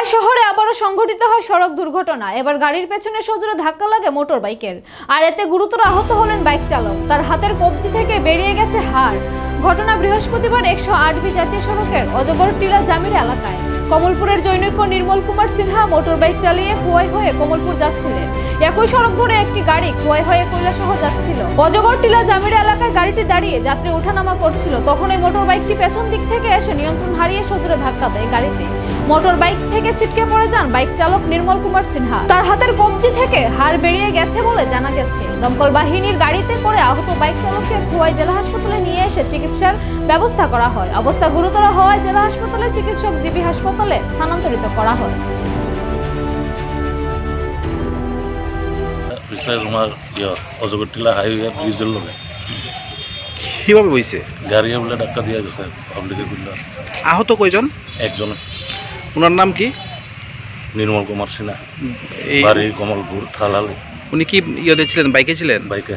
খোয়াই শহরে আবারও সংঘটিত হয় সড়ক দুর্ঘটনা। এবার গাড়ির পেছনে সজোরে ধাক্কা লাগে মোটর বাইকের আর এতে গুরুতর আহত হলেন বাইক চালক। তার হাতের কবজি থেকে বেরিয়ে গেছে হাড়। ঘটনা বৃহস্পতিবার একশো আট বি জাতীয় সড়কের অজগর টিলা জামির এলাকায়। কমলপুরের জৈনৈক্য নির্মল কুমার সিনহা মোটর বাইক চালিয়ে খোয়াই হয়ে কমলপুর যাচ্ছিলেন। একই সড়ক ধরে একটি গাড়ি খোয়াই হয়ে কৈলাসহর যাচ্ছিল। অজগর টিলা জামির এলাকায় গাড়িটি দাঁড়িয়ে যাত্রী ওঠানামা করছিল। তখন ওই মোটর বাইকটি পেছন দিক থেকে এসে নিয়ন্ত্রণ হারিয়ে সজোরে ধাক্কা দেয় গাড়িতে। মোটর বাইক থেকে ছিটকে পড়ে যান বাইক চালক নির্মল কুমার সিনহা। তার হাতের কবজি থেকে হাড় বেরিয়ে গেছে বলে জানা গেছে। দমকল বাহিনীর গাড়িতে করে আহত বাইক চালককে খোয়াই জেলা হাসপাতালে নিয়ে এসে চিকিৎসার ব্যবস্থা করা হয়। অবস্থা গুরুতর হওয়ায় জেলা হাসপাতালে চিকিৎসক জিবি হাসপাতালে স্থানান্তরিত করা হয়। পিছে অজগরটিলা হাইওয়ে ব্রিজের লগে। কীভাবে বইছে? গাড়িয়ে বোলে ধাক্কা দিয়া গেছে পাবলিকে আহত কয়জন? একজন। ওনার নাম কি? নির্মল কুমার সিনহা। এই বাড়ি কমলপুর থালালে। উনি কি ইয়েতে ছিলেন বাইকে ছিলেন বাইকে।